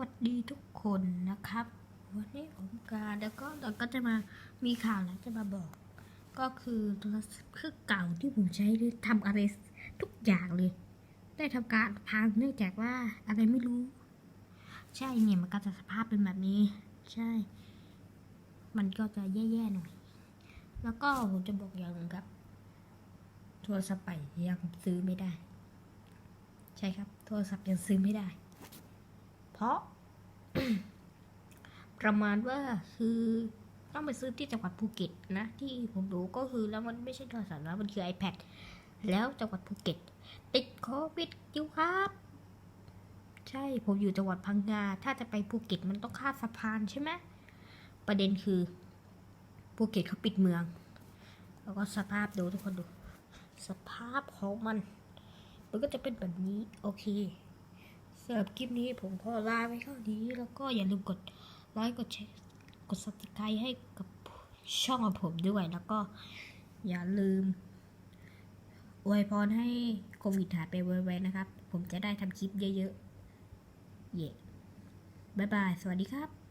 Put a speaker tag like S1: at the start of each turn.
S1: วัสดีทุกคนนะครับ วันนี้ผมการแล้วก็เราก็จะมามีข่าวแล้วจะมาบอก ก็คือโทรศัพท์เครื่องเก่าที่ผมใช้ทำอะไรทุกอย่างเลย ได้ทำการพังเนื่องจากว่าอะไรไม่รู้ ใช่เนี่ยมันก็จะสภาพเป็นแบบนี้ ใช่ มันก็จะแย่ๆหน่อย แล้วก็ผมจะบอกอย่างนึงครับ โทรศัพท์ยังซื้อไม่ได้ ใช่ครับ โทรศัพท์ยังซื้อไม่ได้ เพราะ ประมาณว่าคือต้องไปซื้อที่จังหวัดภูเก็ตนะ ที่ผมรู้ก็คือแล้วมันไม่ใช่โทรศัพท์แล้วมันคือ iPad แล้วจังหวัดภูเก็ต ติดโควิดอยู่ครับ ใช่ผมอยู่จังหวัดพังงา ถ้าจะไปภูเก็ตมันต้องข้ามสะพานใช่ไหมประเด็นคือภูเก็ตเขาปิดเมือง แล้วก็สภาพดูทุกคนดู สภาพของมัน มันก็จะเป็นแบบนี้ โอเคำหรับคลิปนี้ผมขอลาไปเท่านี้แล้วก็อย่าลืมกดไลค์กดแชร์กด subscribe ให้กับช่องของผมด้วยแล้วก็อย่าลืมอวยพรให้โควิดหายไปไวๆนะครับ ผมจะได้ทำคลิปเยอะๆ เย่บ๊ายบาย สวัสดีครับ